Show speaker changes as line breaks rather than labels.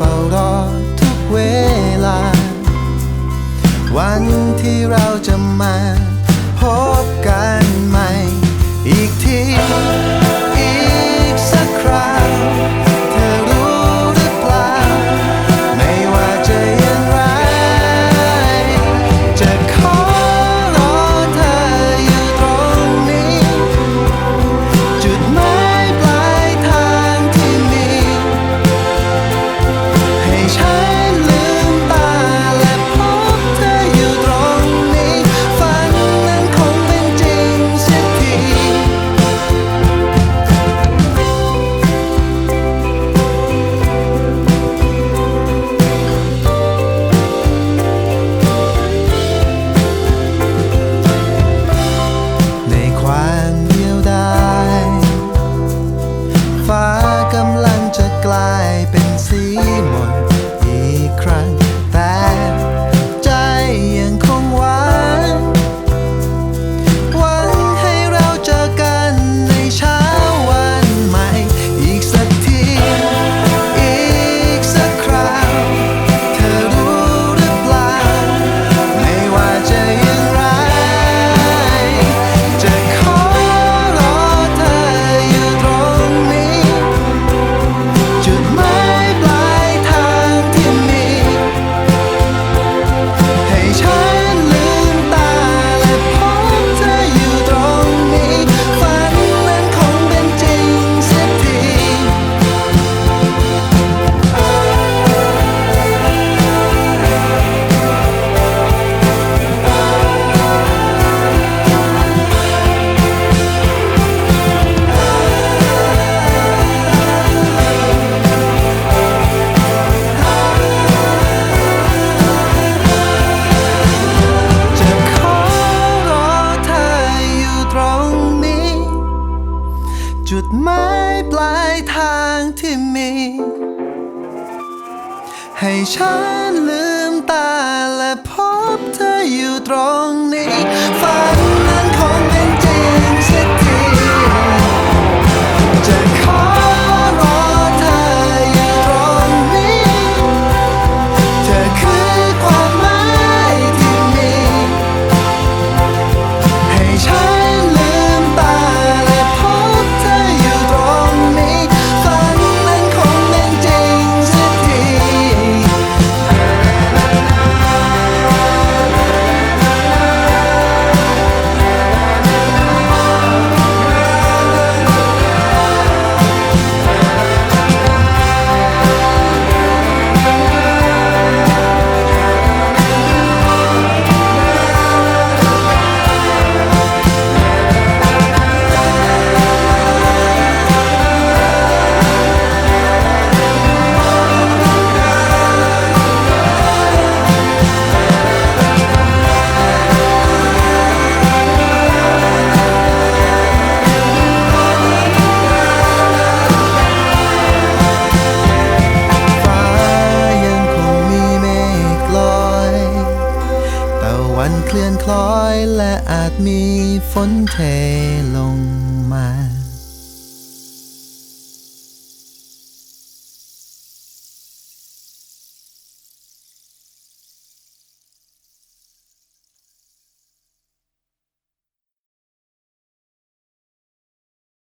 เฝ้ารอทุกเวลา วันที่เราจะมาพบ หมายปลายทางที่มี ให้ฉันลืมตาและพบเธออยู่ตรงนี้ฝัน พลอยและอาจมีฝนเท